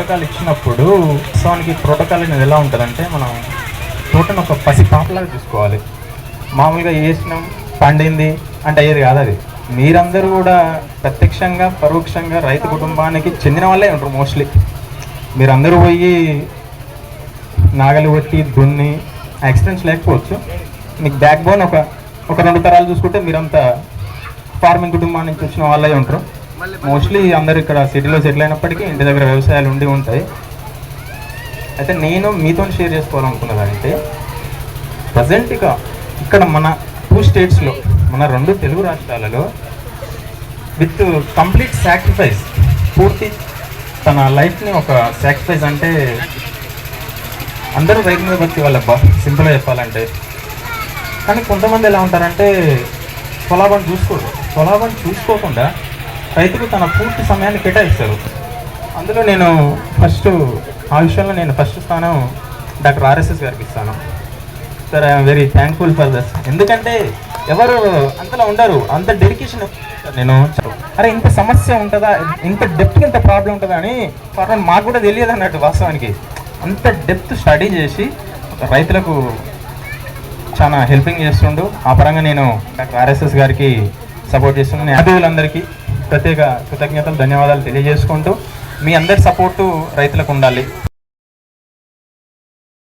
Protocol ఇచ్చినప్పుడు ఉత్సవానికి protocol అనేది ఎలా ఉంటుందంటే మనం తోటను ఒక పసి పాపలాగా చూసుకోవాలి. మామూలుగా వేసినాం పండింది అంటే అయ్యేది కాదు అది. మీరందరూ కూడా ప్రత్యక్షంగా పరోక్షంగా రైతు కుటుంబానికి చెందిన వాళ్ళే ఉంటారు మోస్ట్లీ. మీరందరూ పోయి నాగలి కొట్టి దున్ని ఎక్స్పీరియన్స్ లేకపోవచ్చు. మీకు బ్యాక్ బోన్ ఒక ఒక రెండు తరాలు చూసుకుంటే మీరంతా ఫార్మింగ్ కుటుంబం నుంచి వచ్చిన వాళ్ళే ఉంటారు. మోస్ట్లీ అందరు ఇక్కడ సిటీలో సెటిల్ అయినప్పటికీ ఇంటి దగ్గర వ్యవసాయాలు ఉండి ఉంటాయి. అయితే నేను మీతో షేర్ చేసుకోవాలనుకున్నదంటే ప్రజెంట్గా ఇక్కడ మన టూ స్టేట్స్లో మన రెండు తెలుగు రాష్ట్రాలలో విత్ కంప్లీట్ సాక్రిఫైస్ పూర్తి తన లైఫ్ని ఒక సాక్రిఫైస్ అంటే అందరూ రైతు మీద బతికే వాళ్ళబ్బా సింపుల్గా చెప్పాలంటే. కానీ కొంతమంది ఎలా ఉంటారంటే పొలాభం చూసుకోరు. స్వలాభం చూసుకోకుండా రైతుకు తన పూర్తి సమయాన్ని కేటాయిస్తారు. అందులో నేను ఫస్ట్ ఆ విషయంలో నేను ఫస్ట్ స్థానం డాక్టర్ ఆర్ఎస్ఎస్ గారికి ఇస్తాను. Sir I'm very thankful for this ఎందుకంటే ఎవరు అంతలా ఉండరు. అంత డెడికేషన్ నేను అరే ఇంత సమస్య ఉంటుందా? ఇంత డెప్త్ ఇంత ప్రాబ్లం ఉంటుందా అని కారణం మాకు కూడా తెలియదు అన్నట్టు వాస్తవానికి. అంత డెప్త్ స్టడీ చేసి రైతులకు చాలా హెల్పింగ్ చేస్తుండు. ఆ పరంగా నేను డాక్టర్ ఆర్ఎస్ఎస్ గారికి సపోర్ట్ చేస్తున్నాను అతిథులందరికీ ప్రత్యేక కృతజ్ఞతలు ధన్యవాదాలు తెలియజేసుకుంటూ మీ అందరి సపోర్టు రైతులకు ఉండాలి.